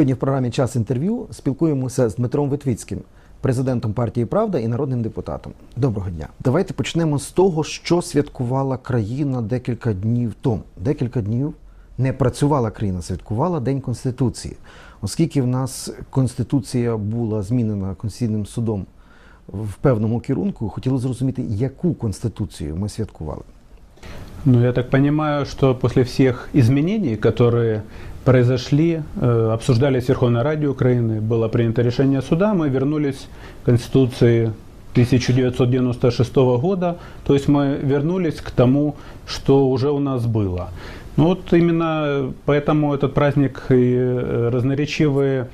Сьогодні в програмі Час інтерв'ю спілкуємося з Дмитром Витвицьким, президентом партії Правда і народним депутатом. Доброго дня. Давайте почнемо з того, що святкувала країна декілька днів тому. Декілька днів не працювала країна, святкувала День Конституції. Оскільки в нас Конституція була змінена Конституційним судом в певному керунку, хотіли зрозуміти, яку конституцію ми святкували. Ну, я так понимаю, что после всех изменений, которые произошли, э, обсуждались в Верховной Раде Украины, было принято решение суда, мы вернулись к Конституции 1996 года, то есть мы вернулись к тому, что уже у нас было. Ну вот именно поэтому этот праздник и э, разноречивые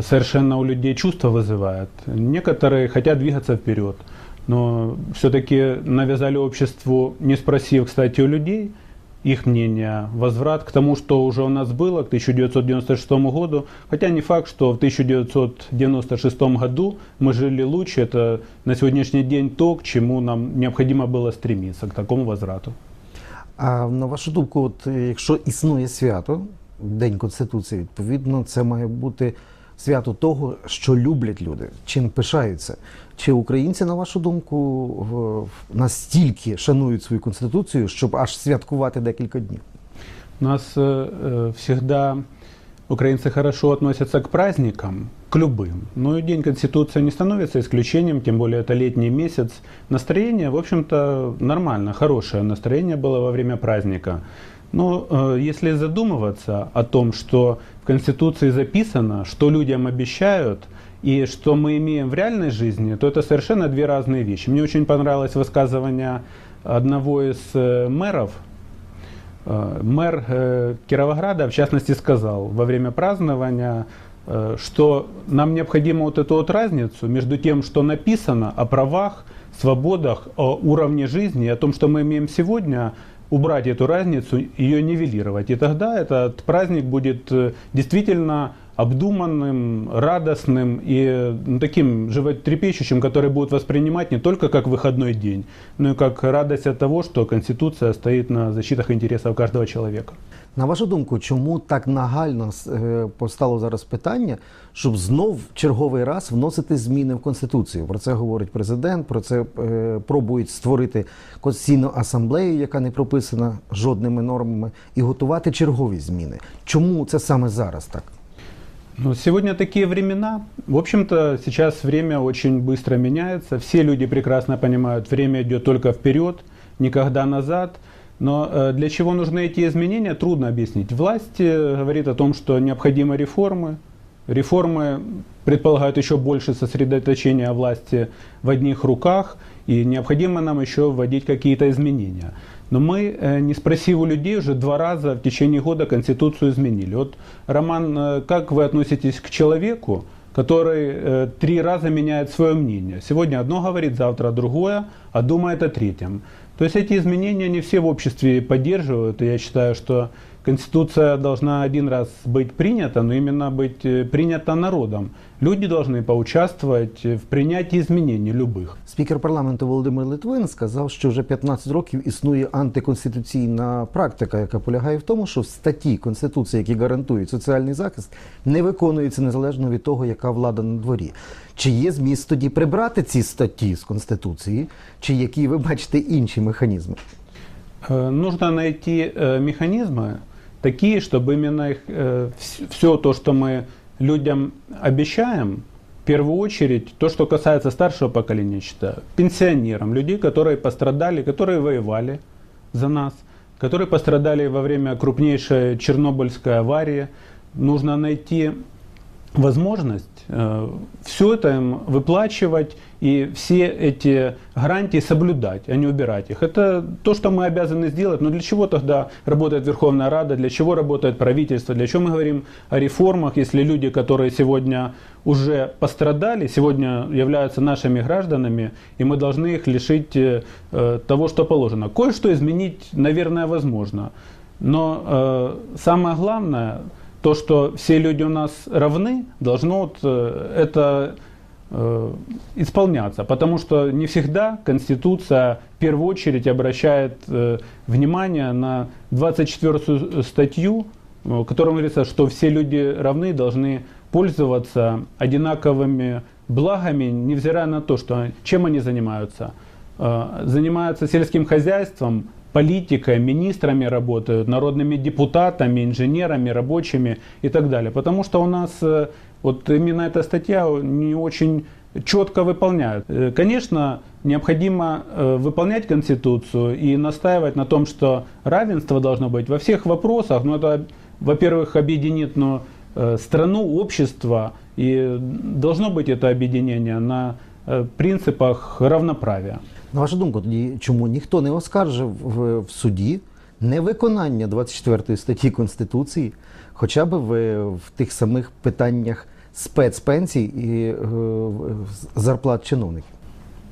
совершенно у людей чувства вызывает. Некоторые хотят двигаться вперед, но все-таки навязали обществу, не спросив, кстати, у людей их мнения, возврат к тому, что уже у нас было, к 1996 году. Хотя не факт, что в 1996 году мы жили лучше. Это на сегодняшний день то, к чему нам необходимо было стремиться, к такому возврату. А на вашу думку, от е, якщо існує свято, День Конституції, відповідно, це має бути свято того, що люблять люди, чим пишаються. Чи українці, на вашу думку, в- в- настільки шанують свою конституцію, щоб аж святкувати декілька днів? У нас э, э, всегда украинцы хорошо относятся к праздникам, к любым. Но и День Конституции не становится исключением, тем более это летний месяц. Настроение, в общем-то, нормально, хорошее настроение было во время праздника. Но э, если задумываться о том, что в Конституции записано, что людям обещают, и что мы имеем в реальной жизни, то это совершенно две разные вещи. Мне очень понравилось высказывание одного из э, мэров Э, Мэр э, Кировограда, в частности, сказал во время празднования, э, что нам необходимо вот эту вот разницу между тем, что написано о правах, свободах, о уровне жизни, и о том, что мы имеем сегодня, убрать эту разницу, ее нивелировать. И тогда этот праздник будет э, действительно обдуманным, радостным и э, ну, таким животрепещущим, который будут воспринимать не только как выходной день, но и как радость от того, что Конституция стоит на защитах интересов каждого человека. На вашу думку, чому так нагально е, постало зараз питання, щоб знов черговий раз вносити зміни в конституцію? Про це говорить президент. Про це е, пробують створити конституційну асамблею, яка не прописана жодними нормами, і готувати чергові зміни. Чому це саме зараз так? Ну, сегодня такие времена. В общем-то, сейчас время очень быстро меняется. Все люди прекрасно понимают, время идет только вперед, никогда назад. Но э, для чего нужны эти изменения, трудно объяснить. Власть э, говорит о том, что необходимы реформы. Реформы предполагают еще больше сосредоточения власти в одних руках, и необходимо нам еще вводить какие-то изменения. Но мы, э, не спросив у людей, уже два раза в течение года Конституцию изменили. Вот, Роман, э, как вы относитесь к человеку, который э, три раза меняет свое мнение? Сегодня одно говорит, завтра другое, а думает о третьем. То есть эти изменения не все в обществе поддерживают, и я считаю, что Конституция должна один раз быть принята, но именно быть э, принята народом. Люди должны поучаствовать в принятии изменений любых. Спікер парламенту Володимир Литвин сказав, що вже 15 років існує антиконституційна практика, яка полягає в тому, що статті Конституції, які гарантують соціальний захист, не виконуються незалежно від того, яка влада на дворі. Чи є зміст тоді прибрати ці статті з Конституції, чи які ви бачите інші механізми? Э, Нужно найти э, механизмы такие, чтобы именно их, все то, что мы людям обещаем, в первую очередь, то, что касается старшего поколения, я считаю, пенсионерам, людей, которые пострадали, которые воевали за нас, которые пострадали во время крупнейшей Чернобыльской аварии, нужно найти возможность все это им выплачивать и все эти гарантии соблюдать, а не убирать их. Это то, что мы обязаны сделать. Но для чего тогда работает Верховная Рада, для чего работает правительство, для чего мы говорим о реформах, если люди, которые сегодня уже пострадали, сегодня являются нашими гражданами, и мы должны их лишить э, э, того, что положено. Кое-что изменить, наверное, возможно. Но э, самое главное, то, что все люди у нас равны, должно вот, э, это э, исполняться, потому что не всегда Конституция в первую очередь обращает э, внимание на 24 статью в котором говорится, что все люди равны, должны пользоваться одинаковыми благами, невзирая на то, что, чем они занимаются. Занимаются сельским хозяйством, политикой, министрами работают, народными депутатами, инженерами, рабочими и так далее. Потому что у нас э, вот именно эта статья не очень четко выполняют. Э, Конечно, необходимо э, выполнять Конституцию и настаивать на том, что равенство должно быть во всех вопросах. Но это, во-первых, объединит ну, э, страну, общество, и должно быть это объединение на принципах равноправия. На вашу думку, тоді чому ніхто не оскаржив в, в суді невиконання 24 статті Конституції, хоча б в, в тих самих питаннях спецпенсій і е, в- зарплат чиновників?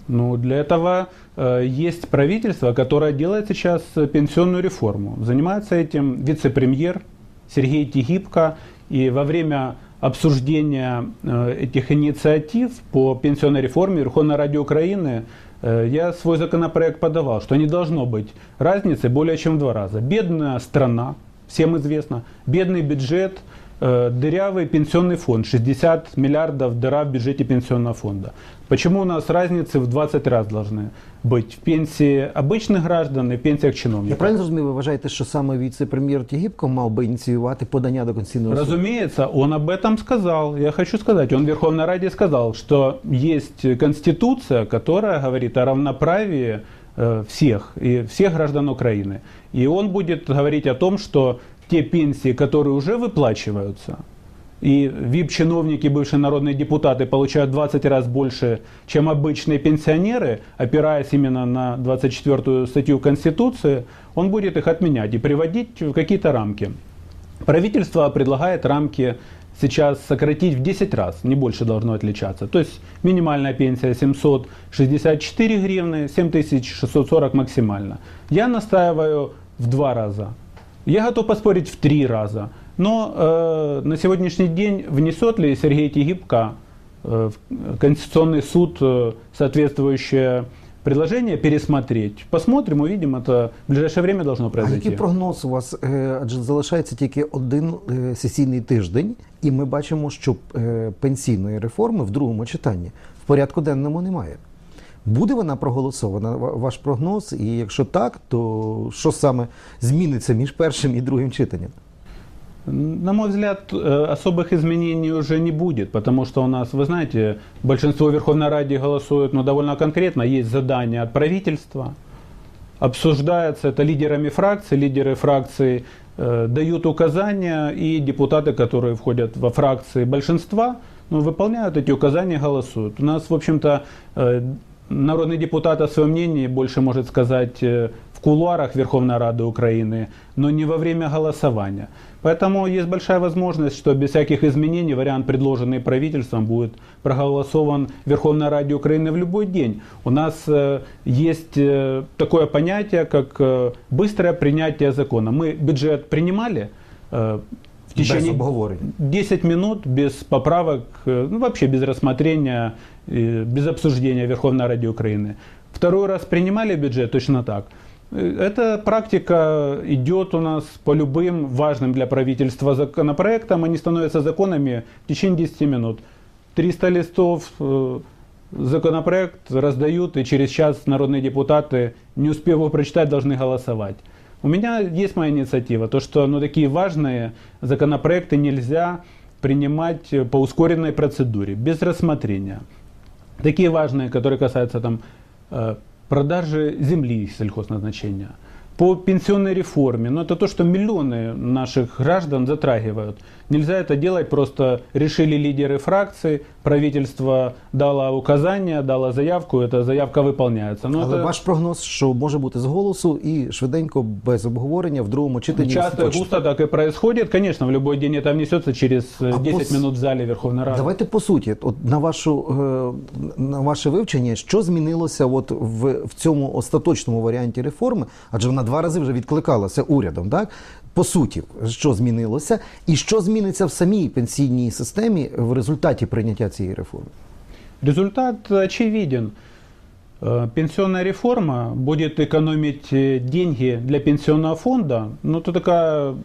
Ну, для этого э, есть правительство, которое делает сейчас э, пенсионную реформу. Занимается этим вице-премьер Сергей Тигибко. И во время обсуждения э, этих инициатив по пенсионной реформе Верховной Ради Украины э, я свой законопроект подавал, что не должно быть разницы более чем в два раза. Бедная страна, всем известно, бедный бюджет, э, дырявый пенсионный фонд, 60 миллиардов дыра в бюджете пенсионного фонда. Почему у нас разницы в 20 раз должны быть в пенсии обычных граждан и в пенсиях Я чиновников? правильно зрозумів, ви вважаєте, що саме віце-прем'єр Тігіпко мав би ініціювати подання до Конституційного суду? Разумеется, он об этом сказал. Я хочу сказать, он в Верховной Раде сказал, что есть Конституция, которая говорит о равноправии э, всех и всех граждан Украины. И он будет говорить о том, что те пенсии, которые уже выплачиваются, и ВИП-чиновники, бывшие народные депутаты получают 20 раз больше, чем обычные пенсионеры, опираясь именно на 24 статью Конституции, он будет их отменять и приводить в какие-то рамки. Правительство предлагает рамки сейчас сократить в 10 раз, не больше должно отличаться. То есть минимальная пенсия 764 гривны, 7640 максимально. Я настаиваю в два раза. Я готов поспорить в три раза. Но э, на сегодняшний день внесет ли Сергей Тигибко э, в Конституционный суд э, соответствующее предложение пересмотреть? Посмотрим, увидим. Это в ближайшее время должно А произойти. який прогноз у вас? Е, Адже залишається тільки один е, сесійний тиждень, і ми бачимо, що е, пенсійної реформи в другому читанні в порядку денному немає. Буде вона проголосована? Ва- Ваш прогноз? І якщо так, то що саме зміниться між першим і другим читанням? На мой взгляд, э, особых изменений уже не будет, потому что у нас, вы знаете, большинство в Верховной Раде голосует ну, довольно конкретно, есть задание от правительства, обсуждается это лидерами фракций, лидеры фракций э, дают указания, и депутаты, которые входят во фракции большинства, ну, выполняют эти указания, голосуют. У нас, в общем-то, э, народный депутат о своем мнении больше может сказать э, в кулуарах Верховной Рады Украины, но не во время голосования. Поэтому есть большая возможность, что без всяких изменений вариант, предложенный правительством, будет проголосован в Верховной Раде Украины в любой день. У нас э, есть э, такое понятие, как э, быстрое принятие закона. Мы бюджет принимали э, в Без течение обговорення. 10 минут без поправок, э, ну вообще без рассмотрения, э, без обсуждения в Верховной Раде Украины. Второй раз принимали бюджет точно так. Э, Эта практика идет у нас по любым важным для правительства законопроектам. Они становятся законами в течение 10 минут. 300 листов э, законопроект раздают, и через час народные депутаты, не успев его прочитать, должны голосовать. У меня есть моя инициатива, то что ну, такие важные законопроекты нельзя принимать э, по ускоренной процедуре, без рассмотрения. Такие важные, которые касаются там, э, продажи земли сельхозназначения, по пенсионной реформе. Но это то, что миллионы наших граждан затрагивают. Нельзя это делать, просто решили лидеры фракций, правительство дало указания, дало заявку, эта заявка выполняется. Но Але это ваш прогноз, що може бути з голосу і швиденько, без обговорення в другому читанні. часто и остаточно. густо так и происходит. Конечно, в любой день это внесется через э, А 10 пос- минут в зале Верховной Рады. Давайте по суті, от на вашу е, на ваше вивчення, що змінилося от в, в цьому остаточному варіанті реформи, адже вона два рази вже відкликалася урядом, так? По суті, що змінилося, і що зміниться в самій пенсійній системі в результаті прийняття цієї реформи? Результат очевиден. Э, Пенсионная реформа будет экономить э, деньги для пенсионного фонда. Ну, это такая м,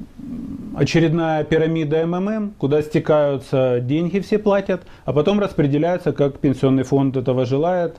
очередная пирамида МММ, куда стекаются деньги, все платят, а потом распределяются, как пенсионный фонд этого желает.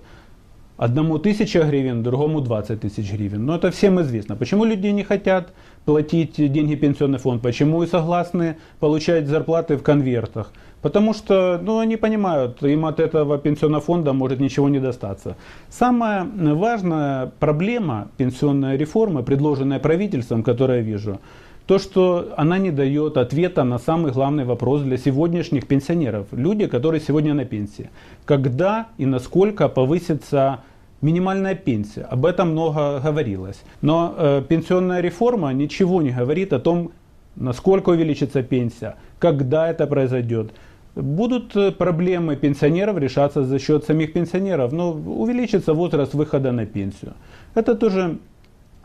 Одному тысяча гривен, другому 20 тысяч гривен. Но это всем известно. Почему люди не хотят платить деньги в пенсионный фонд? Почему и согласны получать зарплаты в конвертах? Потому что ну, они понимают, им от этого пенсионного фонда может ничего не достаться. Самая важная проблема пенсионной реформы, предложенная правительством, которую я вижу, то, что она не дает ответа на самый главный вопрос для сегодняшних пенсионеров. Люди, которые сегодня на пенсии. Когда и насколько повысится минимальная пенсия. Об этом много говорилось. Но э, пенсионная реформа ничего не говорит о том, насколько увеличится пенсия, когда это произойдет. Будут э, проблемы пенсионеров решаться за счет самих пенсионеров, но увеличится возраст выхода на пенсию. Это тоже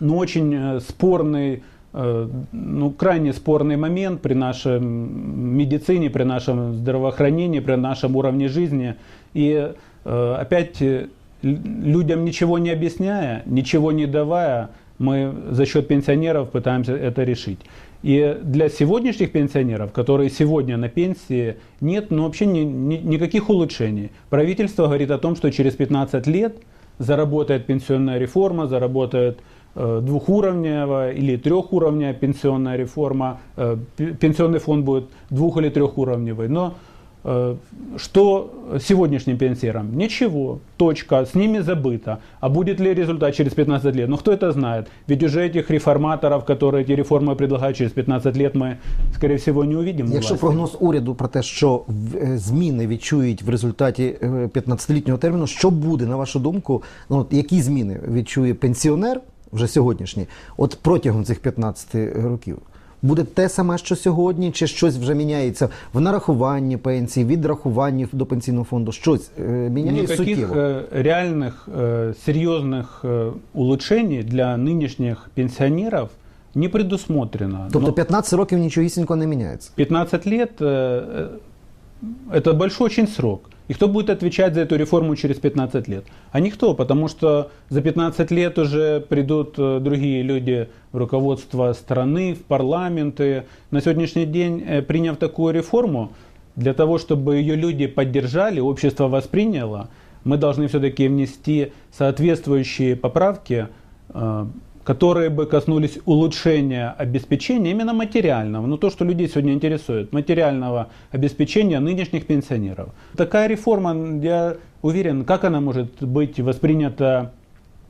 ну, очень э, спорный, э, ну, крайне спорный момент при нашей медицине, при нашем здравоохранении, при нашем уровне жизни. И опять людям ничего не объясняя, ничего не давая, мы за счет пенсионеров пытаемся это решить. И для сегодняшних пенсионеров, которые сегодня на пенсии, нет ну, вообще ни- ни- никаких улучшений. Правительство говорит о том, что через 15 лет заработает пенсионная реформа, заработает э, двухуровневая или трехуровневая пенсионная реформа, э, пе- пенсионный фонд будет двух- или трехуровневый. Но что сегодняшним пенсионерам? Ничего, точка, с ними забыто. А будет ли результат через 15 лет? Ну кто это знает? Ведь уже этих реформаторов, которые эти реформы предлагают через 15 лет, мы, скорее всего, не увидим. у Якщо власти. прогноз уряду про те, що в- е, зміни відчують в результаті е, 15-літнього терміну, що буде, на вашу думку, ну, от які зміни відчує пенсіонер вже сьогоднішній, от протягом цих 15 років? Буде те саме, що сьогодні, чи щось вже міняється в нарахуванні пенсії, відрахуванні до пенсійного фонду? Щось е, міняє Никаких суттєво? э, реальных, э, серьезных э, улучшений для нынешних пенсионеров не предусмотрено. Тобто Но 15 років нічогісінько не міняється. 15 лет э, э, это большой очень срок. И кто будет отвечать за эту реформу через 15 лет? А никто, потому что за 15 лет уже придут э, другие люди в руководство страны, в парламенты. На сегодняшний день, э, приняв такую реформу, для того, чтобы ее люди поддержали, общество восприняло, мы должны все-таки внести соответствующие поправки, э, которые бы коснулись улучшения обеспечения именно материального, ну то, что людей сегодня интересует, материального обеспечения нынешних пенсионеров. Такая реформа, я уверен, как она может быть воспринята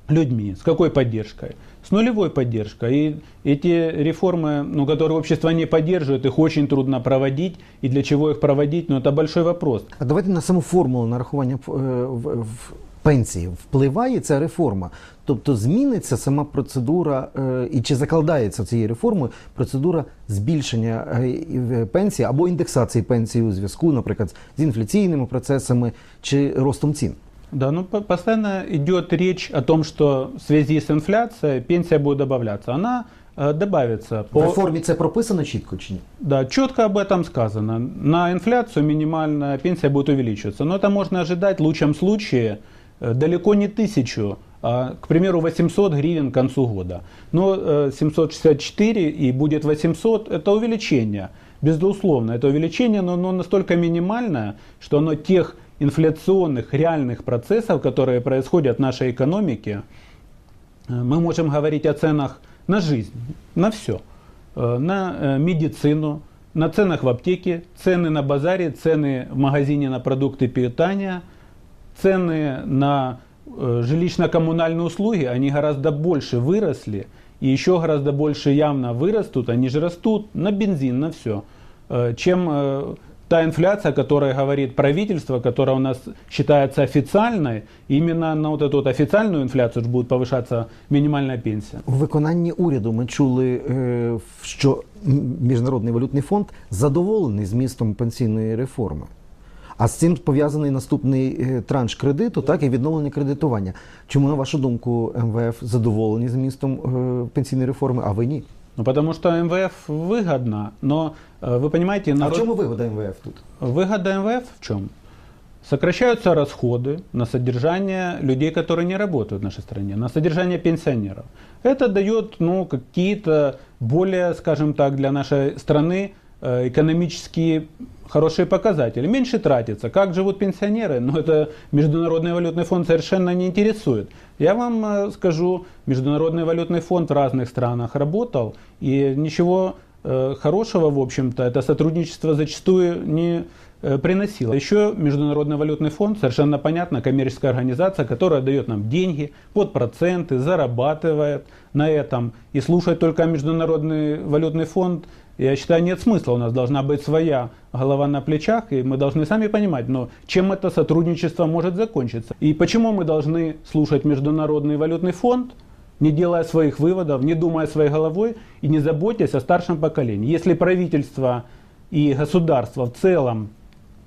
людьми, с какой поддержкой? С нулевой поддержкой. И эти реформы, ну, которые общество не поддерживает, их очень трудно проводить. И для чего их проводить, ну, это большой вопрос. А давайте на саму формулу нарахування е, в, в пенсії. Впливає ця реформа? Тобто зміниться сама процедура, е, і чи закладається цією реформою процедура збільшення е, і в- пенсії або індексації пенсії у зв'язку, наприклад, з інфляційними процесами чи ростом цін? Да, ну по- постоянно идет речь о том, что в связи с инфляцией пенсия будет добавляться. Она э, добавится. В По, реформі це прописано чітко чи ні? да, четко об этом сказано. На инфляцию минимальная пенсия будет увеличиваться. Но это можно ожидать в лучшем случае э, далеко не тысячу, а, к примеру, 800 гривен к концу года. Но э, 764 и будет 800 это увеличение. Безусловно, это увеличение, но оно настолько минимальное, что оно тех инфляционных реальных процессов, которые происходят в нашей экономике, Э, мы можем говорить о ценах на жизнь, на все. На э, медицину, на ценах в аптеке, цены на базаре, цены в магазине на продукты питания, цены на э, жилищно-коммунальные услуги, они гораздо больше выросли, и еще гораздо больше явно вырастут, они же растут на бензин, на все, чем э, та инфляция, которая говорит правительство, которая у нас считается официальной, именно на вот эту вот официальную инфляцию же будет повышаться минимальная пенсия. У виконанні уряду ми чули, е, що М- Міжнародний валютний фонд задоволений змістом пенсійної реформи. А з цим пов'язаний наступний е, транш кредиту, так і відновлення кредитування. Чому, на вашу думку, МВФ задоволені змістом е, пенсійної реформи, а ви ні? Ну, потому что МВФ выгодно, но э, вы понимаете, А в народ- чому вигода МВФ тут? выгода МВФ в чем? Сокращаются расходы на содержание людей, которые не работают в нашей стране, на содержание пенсионеров. Это дает ну, какие-то более, скажем так, для нашей страны э, экономические хорошие показатели. Меньше тратится. Как живут пенсионеры? Ну, это Международный валютный фонд совершенно не интересует. Я вам э, скажу, Международный валютный фонд в разных странах работал, и ничего э, хорошего, в общем-то, это сотрудничество зачастую не э, приносило. Еще Международный валютный фонд, совершенно понятно, коммерческая организация, которая дает нам деньги под проценты, зарабатывает на этом. И слушать только Международный валютный фонд, я считаю, нет смысла. У нас должна быть своя голова на плечах, и мы должны сами понимать, но чем это сотрудничество может закончиться. И почему мы должны слушать Международный валютный фонд, не делая своих выводов, не думая своей головой и не заботясь о старшем поколении. Если правительство и государство в целом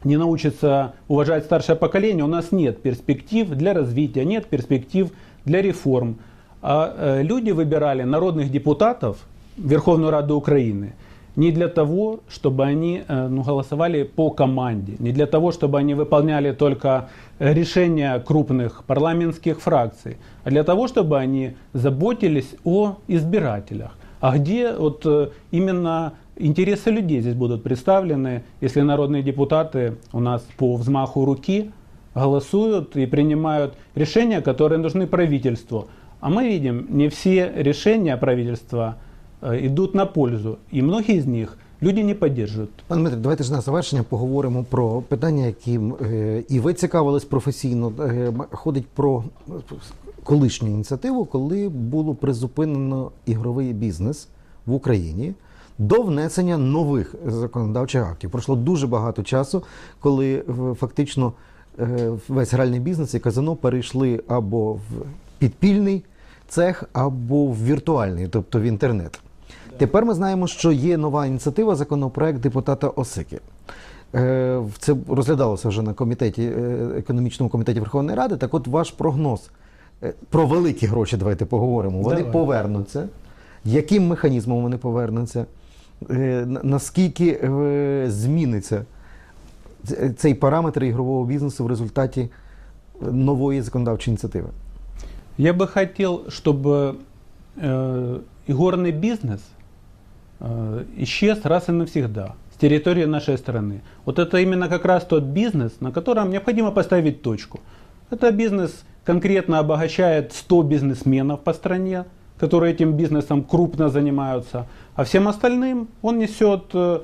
не научится уважать старшее поколение, у нас нет перспектив для развития, нет перспектив для реформ. А э, люди выбирали народных депутатов в Верховную Раду Украины не для того, чтобы они э, ну, голосовали по команде, не для того, чтобы они выполняли только решения крупных парламентских фракций, а для того, чтобы они заботились о избирателях. А где вот э, именно интересы людей здесь будут представлены, если народные депутаты у нас по взмаху руки голосуют и принимают решения, которые нужны правительству. А мы видим, не все решения правительства э, идут на пользу. И многие из них люди не поддерживают. Пане Дмитре, давайте ж на завершення поговоримо про питання, які е, і ви цікавились професійно. Е, м- ходить про колишню ініціативу, коли було призупинено ігровий бізнес в Україні. До внесення нових законодавчих актів пройшло дуже багато часу, коли е, фактично е, весь гральний бізнес і казино перейшли або в підпільний цех, або в віртуальний, тобто в інтернет. Тепер ми знаємо, що є нова ініціатива, законопроект депутата Осики. Е, Це розглядалося вже на комітеті, економічному комітеті Верховної Ради. Так от ваш прогноз про великі гроші, давайте поговоримо. Вони Давай. повернуться. Яким механізмом вони повернуться? Е, на- Наскільки е, зміниться ц- цей параметр ігрового бізнесу в результаті нової законодавчої ініціативи? Я бы хотел, чтобы э, игорный бизнес э, исчез раз и навсегда с территории нашей страны. Вот это именно как раз тот бизнес, на котором необходимо поставить точку. Это бизнес конкретно обогащает 100 бизнесменов по стране, которые этим бизнесом крупно занимаются, а всем остальным он несет э,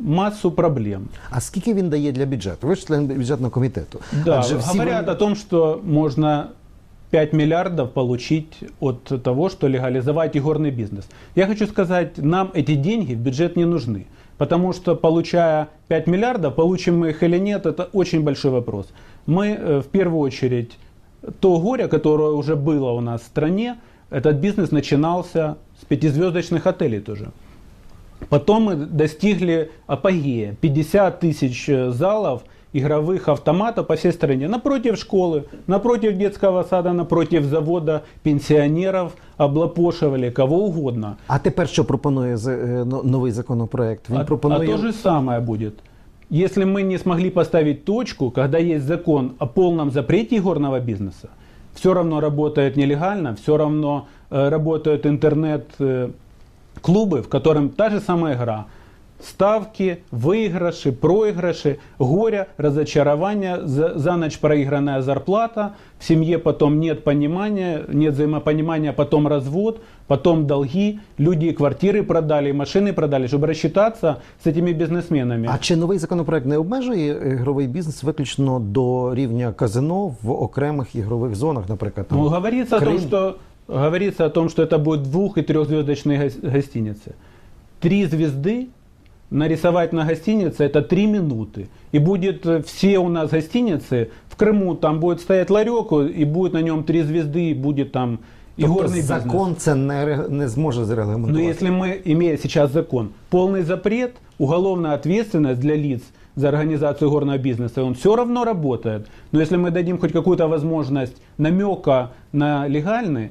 массу проблем. А скільки він дає для бюджету? Ви ж член бюджетного комітету. Да, Адже всі говорят вони- о том, что можно 5 миллиардов получить от того, что легализовать игорный бизнес. Я хочу сказать, нам эти деньги в бюджет не нужны. Потому что, получая 5 миллиардов, получим мы их или нет, это очень большой вопрос. Мы, э, в первую очередь, то горе, которое уже было у нас в стране, этот бизнес начинался с пятизвездочных отелей тоже. Потом мы достигли апогея. 50 тысяч э, залов игровых автоматов по всей стране. Напротив школы, напротив детского сада, напротив завода пенсионеров облапошивали кого угодно. А тепер що пропонує з- е, но- новий законопроект? Він А, пропонує а то же самое будет. Если мы не смогли поставить точку, когда есть закон о полном запрете игорного бизнеса, все равно работает нелегально, все равно э, работают интернет-клубы, в котором та же самая игра Ставки, выигрыши, проигрыши, горе, разочарование, за, за ночь проигранная зарплата, в семье потом нет понимания, нет взаимопонимания, потом развод, потом долги, люди и квартиры продали, и машины продали, чтобы рассчитаться с этими бизнесменами. А чи новий законопроект не обмежує ігровий бізнес виключно до рівня казино в окремих ігрових зонах, наприклад? Там? Ну, говорится о, том, Крым. что, говорится о том, что это будет двух- и трехзвездочные гос- гостиницы. Три звезды нарисовать на гостинице это три минуты. И будет э, все у нас гостиницы, в Крыму там будет стоять ларек, и будет на нем три звезды, и будет там Тобто игорный бизнес. закон це не, ре- не зможе Но зарегламентувати. если мы, имея сейчас закон, полный запрет, уголовная ответственность для лиц за организацию горного бизнеса, он все равно работает. Но если мы дадим хоть какую-то возможность намека на легальный,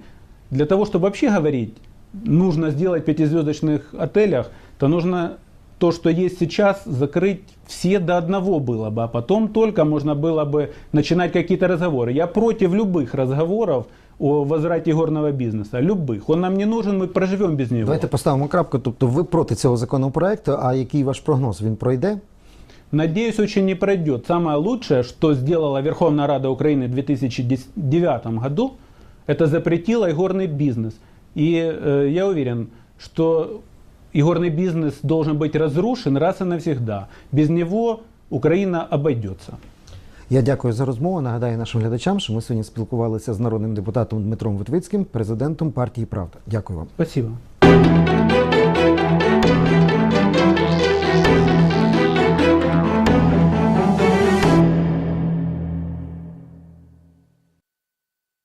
для того, чтобы вообще говорить, нужно сделать в пятизвездочных отелях, то нужно то, что есть сейчас, закрыть все до одного было бы, а потом только можно было бы начинать какие-то разговоры. Я против любых разговоров о возврате горного бизнеса. Любых. Он нам не нужен, мы проживем без него. Давайте поставимо крапку. Тобто ви проти цього законопроекту, а який ваш прогноз? Він пройде? Надеюсь, очень не пройдет. Самое лучшее, что сделала Верховная Рада Украины в 2009 году, это запретила игорный бизнес. И э, я уверен, что игорный бизнес должен быть разрушен раз и навсегда. Без него Украина обойдется. Я дякую за розмову. Нагадаю нашим глядачам, що ми сьогодні спілкувалися з народним депутатом Дмитром Витвицьким, президентом партії Правда. Дякую вам. Спасибо.